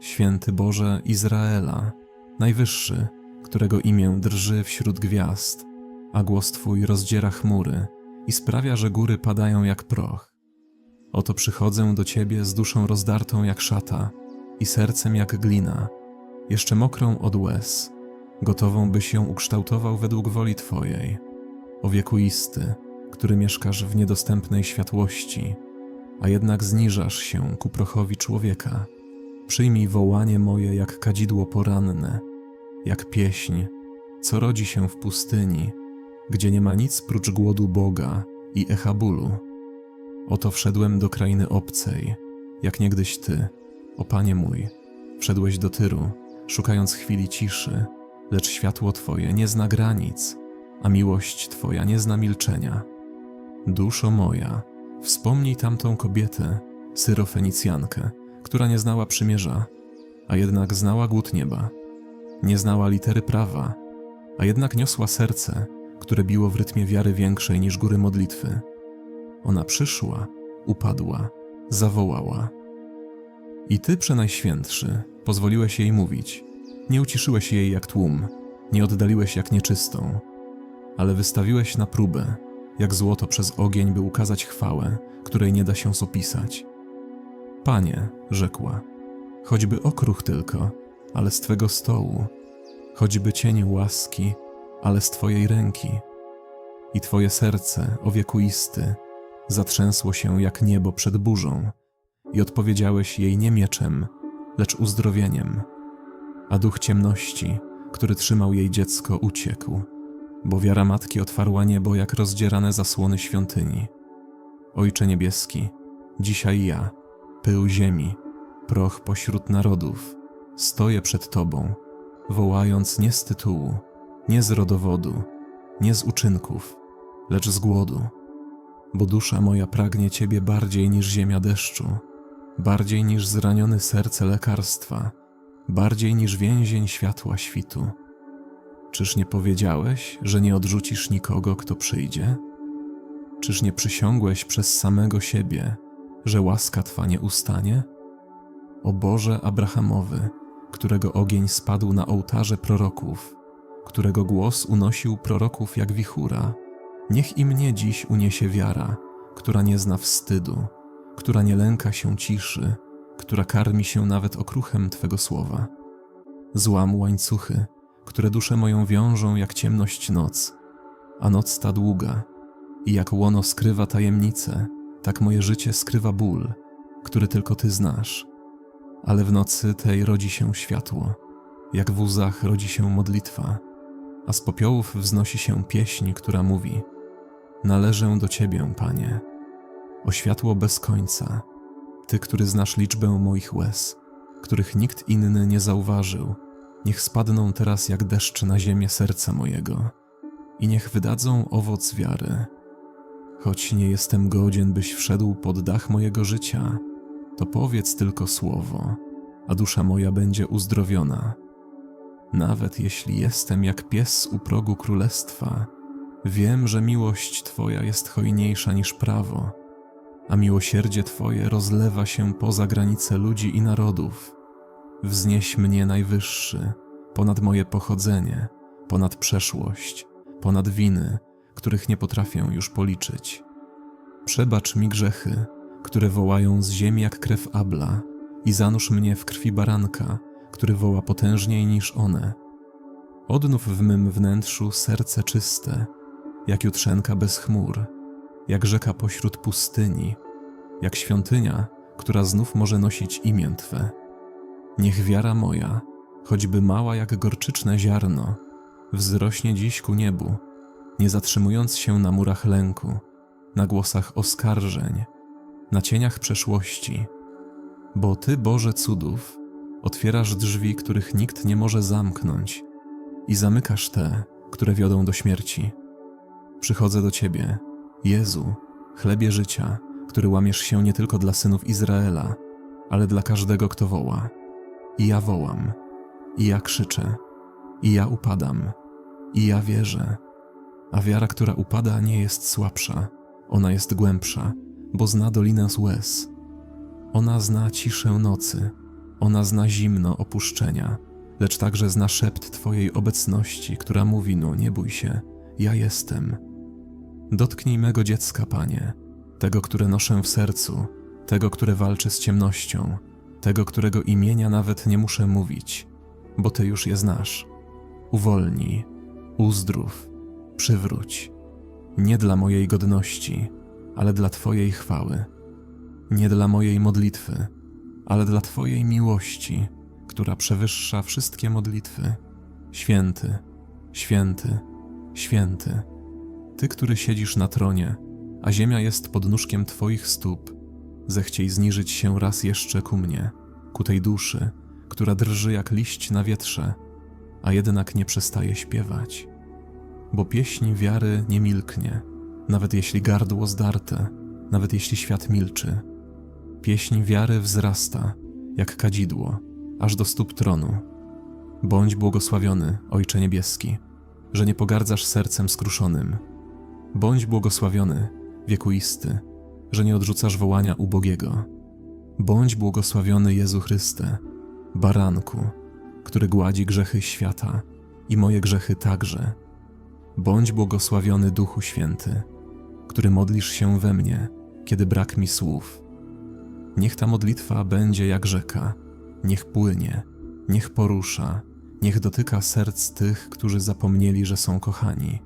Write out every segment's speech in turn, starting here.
święty Boże Izraela, najwyższy, którego imię drży wśród gwiazd, a głos Twój rozdziera chmury i sprawia, że góry padają jak proch. Oto przychodzę do Ciebie z duszą rozdartą jak szata i sercem jak glina, jeszcze mokrą od łez, gotową byś ją ukształtował według woli Twojej. O wiekuisty, który mieszkasz w niedostępnej światłości, a jednak zniżasz się ku prochowi człowieka. Przyjmij wołanie moje jak kadzidło poranne, jak pieśń, co rodzi się w pustyni, gdzie nie ma nic prócz głodu Boga i echa bólu. Oto wszedłem do krainy obcej, jak niegdyś Ty, o Panie mój, wszedłeś do Tyru, szukając chwili ciszy, lecz światło Twoje nie zna granic, a miłość Twoja nie zna milczenia. Duszo moja, wspomnij tamtą kobietę, Syrofenicjankę, która nie znała przymierza, a jednak znała głód nieba. Nie znała litery prawa, a jednak niosła serce, które biło w rytmie wiary większej niż góry modlitwy. Ona przyszła, upadła, zawołała. I ty, przenajświętszy, pozwoliłeś jej mówić. Nie uciszyłeś jej jak tłum, nie oddaliłeś jak nieczystą, ale wystawiłeś na próbę, jak złoto przez ogień, by ukazać chwałę, której nie da się opisać. Panie, rzekła, choćby okruch tylko, ale z Twego stołu, choćby cień łaski, ale z Twojej ręki. I Twoje serce, o wiekuisty, zatrzęsło się jak niebo przed burzą i odpowiedziałeś jej nie mieczem, lecz uzdrowieniem. A duch ciemności, który trzymał jej dziecko, uciekł, bo wiara matki otwarła niebo jak rozdzierane zasłony świątyni. Ojcze niebieski, dzisiaj ja, pył ziemi, proch pośród narodów, stoję przed Tobą, wołając nie z tytułu, nie z rodowodu, nie z uczynków, lecz z głodu, bo dusza moja pragnie Ciebie bardziej niż ziemia deszczu, bardziej niż zranione serce lekarstwa, bardziej niż więzień światła świtu. Czyż nie powiedziałeś, że nie odrzucisz nikogo, kto przyjdzie? Czyż nie przysiągłeś przez samego siebie, że łaska Twa nie ustanie? O Boże Abrahamowy, którego ogień spadł na ołtarze proroków, którego głos unosił proroków jak wichura, niech i mnie dziś uniesie wiara, która nie zna wstydu, która nie lęka się ciszy, która karmi się nawet okruchem Twego słowa. Złam łańcuchy, które duszę moją wiążą jak ciemność noc, a noc ta długa i jak łono skrywa tajemnice, tak moje życie skrywa ból, który tylko Ty znasz. Ale w nocy tej rodzi się światło, jak w łzach rodzi się modlitwa, a z popiołów wznosi się pieśń, która mówi: Należę do Ciebie, Panie. O światło bez końca, Ty, który znasz liczbę moich łez, których nikt inny nie zauważył, niech spadną teraz jak deszcz na ziemię serca mojego i niech wydadzą owoc wiary. Choć nie jestem godzien, byś wszedł pod dach mojego życia, to powiedz tylko słowo, a dusza moja będzie uzdrowiona. Nawet jeśli jestem jak pies u progu królestwa, wiem, że miłość Twoja jest hojniejsza niż prawo, a miłosierdzie Twoje rozlewa się poza granice ludzi i narodów. Wznieś mnie najwyższy, ponad moje pochodzenie, ponad przeszłość, ponad winy, których nie potrafię już policzyć. Przebacz mi grzechy, które wołają z ziemi jak krew Abla, i zanurz mnie w krwi baranka, który woła potężniej niż one. Odnów w mym wnętrzu serce czyste, jak jutrzenka bez chmur, jak rzeka pośród pustyni, jak świątynia, która znów może nosić imię Twe. Niech wiara moja, choćby mała jak gorczyczne ziarno, wzrośnie dziś ku niebu, nie zatrzymując się na murach lęku, na głosach oskarżeń, na cieniach przeszłości. Bo Ty, Boże cudów, otwierasz drzwi, których nikt nie może zamknąć i zamykasz te, które wiodą do śmierci. Przychodzę do Ciebie, Jezu, chlebie życia, który łamiesz się nie tylko dla synów Izraela, ale dla każdego, kto woła. I ja wołam, i ja krzyczę, i ja upadam, i ja wierzę. A wiara, która upada, nie jest słabsza, ona jest głębsza, bo zna dolinę z łez. Ona zna ciszę nocy, Ona zna zimno opuszczenia, lecz także zna szept Twojej obecności, która mówi: No, nie bój się, ja jestem. Dotknij mego dziecka, Panie, tego, które noszę w sercu, tego, które walczy z ciemnością, tego, którego imienia nawet nie muszę mówić, bo Ty już je znasz. Uwolnij, uzdrów, przywróć. Nie dla mojej godności, ale dla Twojej chwały. Nie dla mojej modlitwy, ale dla Twojej miłości, która przewyższa wszystkie modlitwy. Święty, święty, święty. Ty, który siedzisz na tronie, a ziemia jest pod nóżkiem Twoich stóp, zechciej zniżyć się raz jeszcze ku mnie, ku tej duszy, która drży jak liść na wietrze, a jednak nie przestaje śpiewać. Bo pieśń wiary nie milknie, nawet jeśli gardło zdarte, nawet jeśli świat milczy. Pieśń wiary wzrasta, jak kadzidło, aż do stóp tronu. Bądź błogosławiony, Ojcze Niebieski, że nie pogardzasz sercem skruszonym. Bądź błogosławiony, wiekuisty, że nie odrzucasz wołania ubogiego. Bądź błogosławiony Jezu Chryste, baranku, który gładzi grzechy świata i moje grzechy także. Bądź błogosławiony Duchu Święty, który modlisz się we mnie, kiedy brak mi słów. Niech ta modlitwa będzie jak rzeka, niech płynie, niech porusza, niech dotyka serc tych, którzy zapomnieli, że są kochani.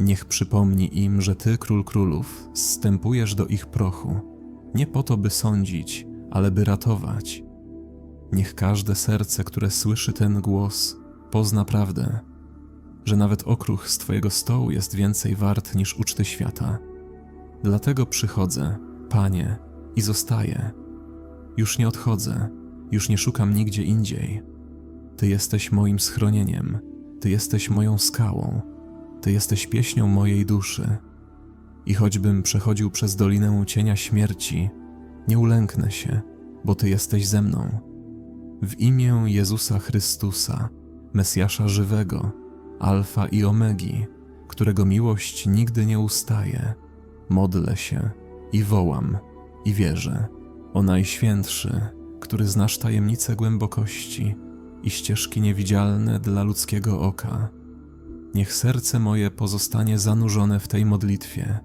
Niech przypomni im, że Ty, Król Królów, zstępujesz do ich prochu, nie po to, by sądzić, ale by ratować. Niech każde serce, które słyszy ten głos, pozna prawdę, że nawet okruch z Twojego stołu jest więcej wart niż uczty świata. Dlatego przychodzę, Panie, i zostaję. Już nie odchodzę, już nie szukam nigdzie indziej. Ty jesteś moim schronieniem, Ty jesteś moją skałą, Ty jesteś pieśnią mojej duszy. I choćbym przechodził przez dolinę cienia śmierci, nie ulęknę się, bo Ty jesteś ze mną. W imię Jezusa Chrystusa, Mesjasza żywego, Alfa i Omegi, którego miłość nigdy nie ustaje, modlę się i wołam i wierzę. O Najświętszy, który znasz tajemnice głębokości i ścieżki niewidzialne dla ludzkiego oka. Niech serce moje pozostanie zanurzone w tej modlitwie,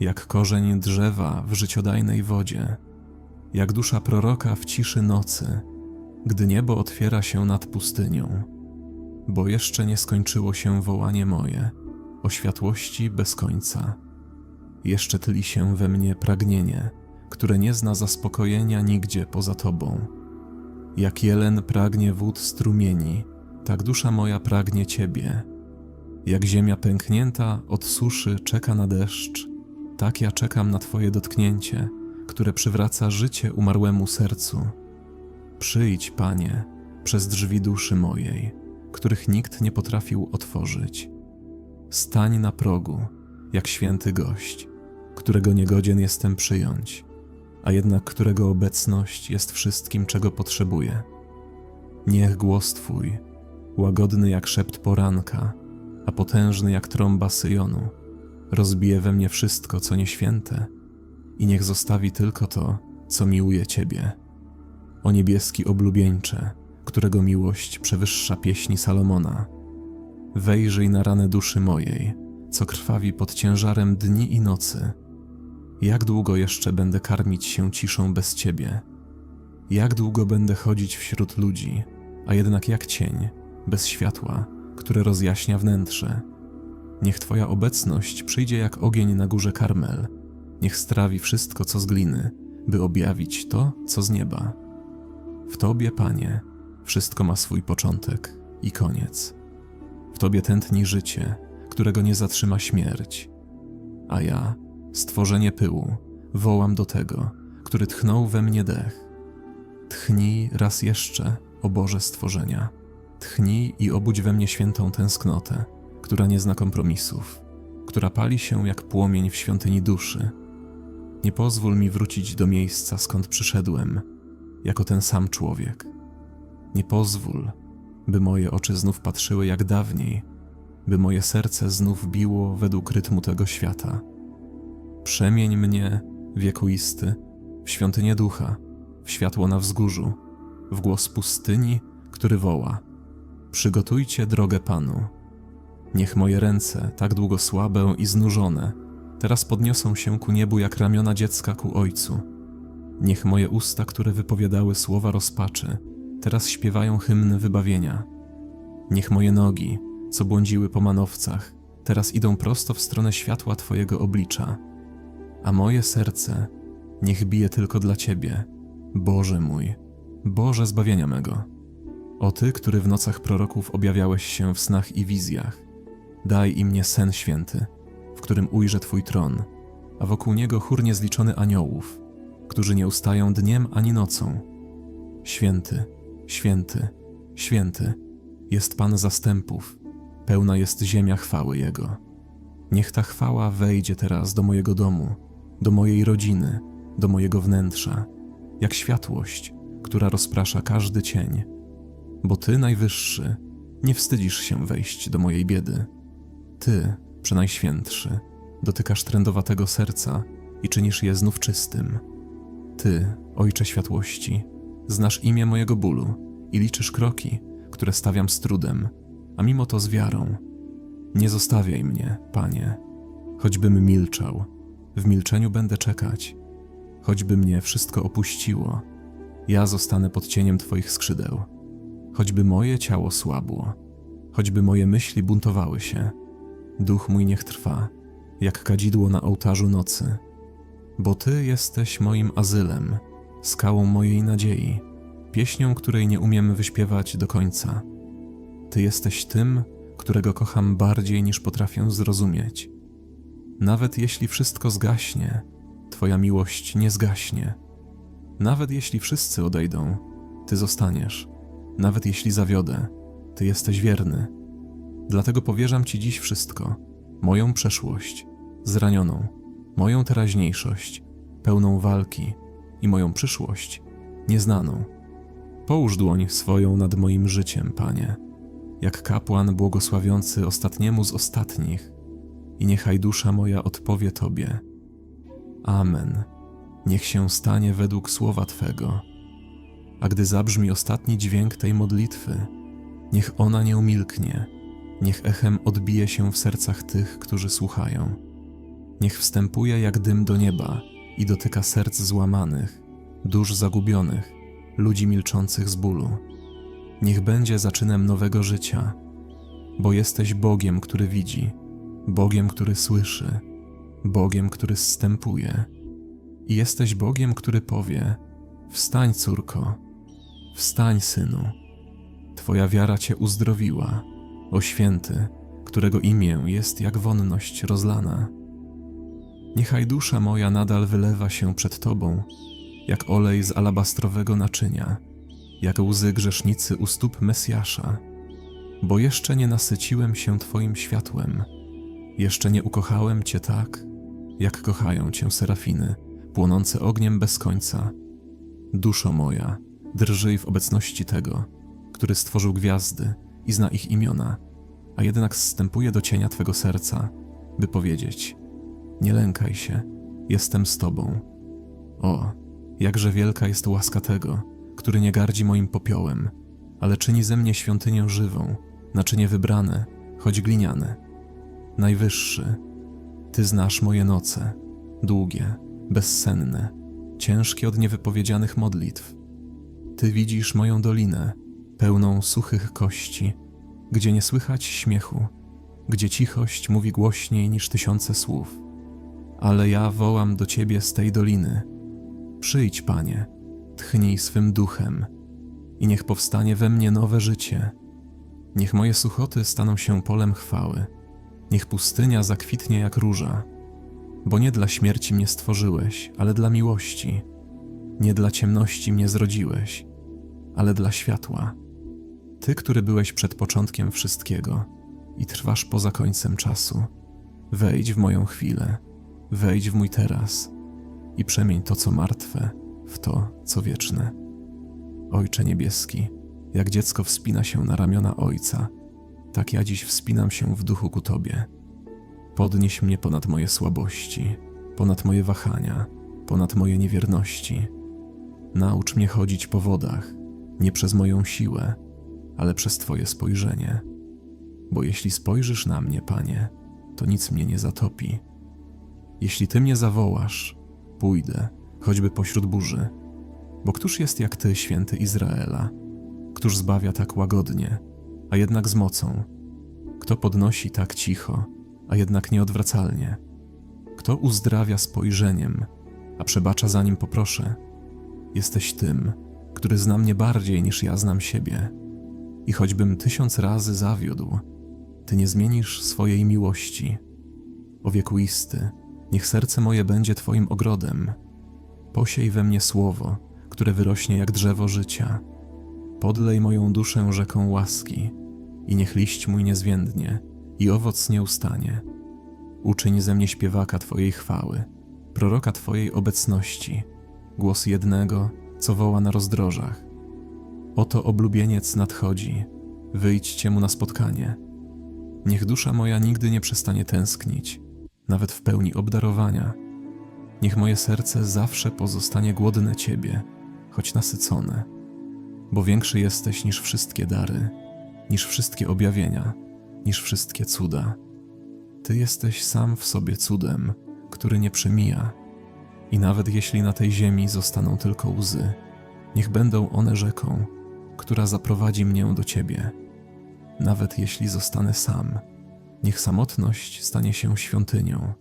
jak korzeń drzewa w życiodajnej wodzie, jak dusza proroka w ciszy nocy, gdy niebo otwiera się nad pustynią. Bo jeszcze nie skończyło się wołanie moje o światłości bez końca. Jeszcze tli się we mnie pragnienie, które nie zna zaspokojenia nigdzie poza Tobą. Jak jelen pragnie wód strumieni, tak dusza moja pragnie Ciebie. Jak ziemia pęknięta od suszy czeka na deszcz, tak ja czekam na Twoje dotknięcie, które przywraca życie umarłemu sercu. Przyjdź, Panie, przez drzwi duszy mojej, których nikt nie potrafił otworzyć. Stań na progu, jak święty gość, którego niegodzien jestem przyjąć a jednak którego obecność jest wszystkim, czego potrzebuję. Niech głos Twój, łagodny jak szept poranka, a potężny jak trąba Syjonu, rozbije we mnie wszystko, co nieświęte i niech zostawi tylko to, co miłuje Ciebie. O niebieski oblubieńcze, którego miłość przewyższa pieśni Salomona. Wejrzyj na ranę duszy mojej, co krwawi pod ciężarem dni i nocy, jak długo jeszcze będę karmić się ciszą bez ciebie? Jak długo będę chodzić wśród ludzi, a jednak jak cień, bez światła, które rozjaśnia wnętrze? Niech Twoja obecność przyjdzie jak ogień na górze Karmel, niech strawi wszystko, co z gliny, by objawić to, co z nieba. W Tobie, Panie, wszystko ma swój początek i koniec. W Tobie tętni życie, którego nie zatrzyma śmierć, a ja stworzenie pyłu, wołam do tego, który tchnął we mnie dech. Tchnij raz jeszcze, o Boże stworzenia. Tchnij i obudź we mnie świętą tęsknotę, która nie zna kompromisów, która pali się jak płomień w świątyni duszy. Nie pozwól mi wrócić do miejsca, skąd przyszedłem, jako ten sam człowiek. Nie pozwól, by moje oczy znów patrzyły jak dawniej, by moje serce znów biło według rytmu tego świata. Przemień mnie, wiekuisty, w świątynię ducha, w światło na wzgórzu, w głos pustyni, który woła: Przygotujcie drogę Panu. Niech moje ręce, tak długo słabe i znużone, teraz podniosą się ku niebu jak ramiona dziecka ku ojcu. Niech moje usta, które wypowiadały słowa rozpaczy, teraz śpiewają hymny wybawienia. Niech moje nogi, co błądziły po manowcach, teraz idą prosto w stronę światła Twojego oblicza. A moje serce niech bije tylko dla Ciebie, Boże mój, Boże zbawienia mego. O Ty, który w nocach proroków objawiałeś się w snach i wizjach, daj im mnie sen święty, w którym ujrzę Twój tron, a wokół niego chór niezliczony aniołów, którzy nie ustają dniem ani nocą. Święty, święty, święty jest Pan zastępów, pełna jest ziemia chwały Jego. Niech ta chwała wejdzie teraz do mojego domu, do mojej rodziny, do mojego wnętrza, jak światłość, która rozprasza każdy cień. Bo Ty, Najwyższy, nie wstydzisz się wejść do mojej biedy. Ty, Przenajświętszy, dotykasz trędowatego serca i czynisz je znów czystym. Ty, Ojcze Światłości, znasz imię mojego bólu i liczysz kroki, które stawiam z trudem, a mimo to z wiarą. Nie zostawiaj mnie, Panie, choćbym milczał, w milczeniu będę czekać. Choćby mnie wszystko opuściło, ja zostanę pod cieniem Twoich skrzydeł. Choćby moje ciało słabło, choćby moje myśli buntowały się, duch mój niech trwa, jak kadzidło na ołtarzu nocy. Bo Ty jesteś moim azylem, skałą mojej nadziei, pieśnią, której nie umiem wyśpiewać do końca. Ty jesteś tym, którego kocham bardziej niż potrafię zrozumieć. Nawet jeśli wszystko zgaśnie, Twoja miłość nie zgaśnie. Nawet jeśli wszyscy odejdą, Ty zostaniesz. Nawet jeśli zawiodę, Ty jesteś wierny. Dlatego powierzam Ci dziś wszystko: moją przeszłość, zranioną, moją teraźniejszość, pełną walki i moją przyszłość, nieznaną. Połóż dłoń swoją nad moim życiem, Panie, jak kapłan błogosławiący ostatniemu z ostatnich, i niechaj dusza moja odpowie Tobie. Amen. Niech się stanie według słowa Twego. A gdy zabrzmi ostatni dźwięk tej modlitwy, niech ona nie umilknie, niech echem odbije się w sercach tych, którzy słuchają. Niech wstępuje jak dym do nieba i dotyka serc złamanych, dusz zagubionych, ludzi milczących z bólu. Niech będzie zaczynem nowego życia, bo jesteś Bogiem, który widzi, Bogiem, który słyszy, Bogiem, który zstępuje. I jesteś Bogiem, który powie: Wstań, córko, wstań, synu. Twoja wiara cię uzdrowiła, o święty, którego imię jest jak wonność rozlana. Niechaj dusza moja nadal wylewa się przed Tobą, jak olej z alabastrowego naczynia, jak łzy grzesznicy u stóp Mesjasza, bo jeszcze nie nasyciłem się Twoim światłem, jeszcze nie ukochałem Cię tak, jak kochają Cię serafiny, płonące ogniem bez końca. Duszo moja, drżyj w obecności tego, który stworzył gwiazdy i zna ich imiona, a jednak zstępuje do cienia Twego serca, by powiedzieć: Nie lękaj się, jestem z Tobą. O, jakże wielka jest łaska tego, który nie gardzi moim popiołem, ale czyni ze mnie świątynię żywą, naczynie wybrane, choć gliniane. Najwyższy, Ty znasz moje noce, długie, bezsenne, ciężkie od niewypowiedzianych modlitw. Ty widzisz moją dolinę, pełną suchych kości, gdzie nie słychać śmiechu, gdzie cichość mówi głośniej niż tysiące słów. Ale ja wołam do Ciebie z tej doliny. Przyjdź, Panie, tchnij swym duchem i niech powstanie we mnie nowe życie. Niech moje suchoty staną się polem chwały. Niech pustynia zakwitnie jak róża, bo nie dla śmierci mnie stworzyłeś, ale dla miłości. Nie dla ciemności mnie zrodziłeś, ale dla światła. Ty, który byłeś przed początkiem wszystkiego i trwasz poza końcem czasu, wejdź w moją chwilę, wejdź w mój teraz i przemień to, co martwe, w to, co wieczne. Ojcze Niebieski, jak dziecko wspina się na ramiona Ojca, tak ja dziś wspinam się w duchu ku Tobie. Podnieś mnie ponad moje słabości, ponad moje wahania, ponad moje niewierności. Naucz mnie chodzić po wodach, nie przez moją siłę, ale przez Twoje spojrzenie. Bo jeśli spojrzysz na mnie, Panie, to nic mnie nie zatopi. Jeśli Ty mnie zawołasz, pójdę, choćby pośród burzy. Bo któż jest jak Ty, święty Izraela? Któż zbawia tak łagodnie, a jednak z mocą? Kto podnosi tak cicho, a jednak nieodwracalnie? Kto uzdrawia spojrzeniem, a przebacza zanim poproszę? Jesteś tym, który zna mnie bardziej niż ja znam siebie. I choćbym tysiąc razy zawiódł, Ty nie zmienisz swojej miłości. O wiekuisty, niech serce moje będzie Twoim ogrodem. Posiej we mnie słowo, które wyrośnie jak drzewo życia. Podlej moją duszę rzeką łaski i niech liść mój nie zwiędnie i owoc nie ustanie. Uczyń ze mnie śpiewaka Twojej chwały, proroka Twojej obecności, głos jednego, co woła na rozdrożach. Oto oblubieniec nadchodzi, wyjdźcie mu na spotkanie. Niech dusza moja nigdy nie przestanie tęsknić, nawet w pełni obdarowania. Niech moje serce zawsze pozostanie głodne Ciebie, choć nasycone, bo większy jesteś niż wszystkie dary, niż wszystkie objawienia, niż wszystkie cuda. Ty jesteś sam w sobie cudem, który nie przemija. I nawet jeśli na tej ziemi zostaną tylko łzy, niech będą one rzeką, która zaprowadzi mnie do Ciebie. Nawet jeśli zostanę sam, niech samotność stanie się świątynią,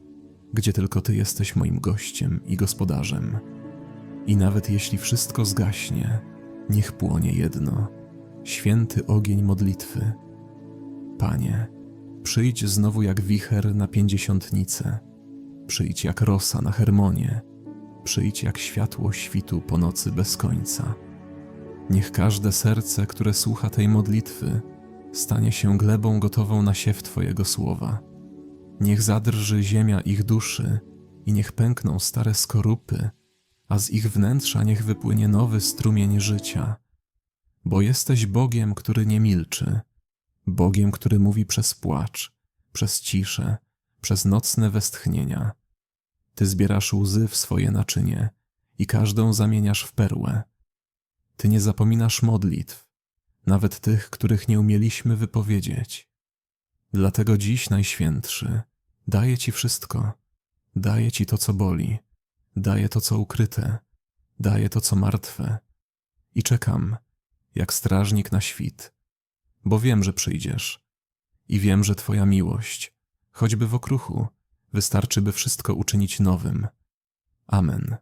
gdzie tylko Ty jesteś moim gościem i gospodarzem. I nawet jeśli wszystko zgaśnie, niech płonie jedno święty ogień modlitwy. Panie, przyjdź znowu jak wicher na pięćdziesiątnicę, przyjdź jak rosa na Hermonie, przyjdź jak światło świtu po nocy bez końca. Niech każde serce, które słucha tej modlitwy, stanie się glebą gotową na siew Twojego słowa. Niech zadrży ziemia ich duszy i niech pękną stare skorupy, a z ich wnętrza niech wypłynie nowy strumień życia. Bo jesteś Bogiem, który nie milczy, Bogiem, który mówi przez płacz, przez ciszę, przez nocne westchnienia. Ty zbierasz łzy w swoje naczynie i każdą zamieniasz w perłę. Ty nie zapominasz modlitw, nawet tych, których nie umieliśmy wypowiedzieć. Dlatego dziś, Najświętszy, daję Ci wszystko. Daję Ci to, co boli, daję to, co ukryte, daję to, co martwe. I czekam, jak strażnik na świt, bo wiem, że przyjdziesz. I wiem, że Twoja miłość, choćby w okruchu, wystarczy, by wszystko uczynić nowym. Amen.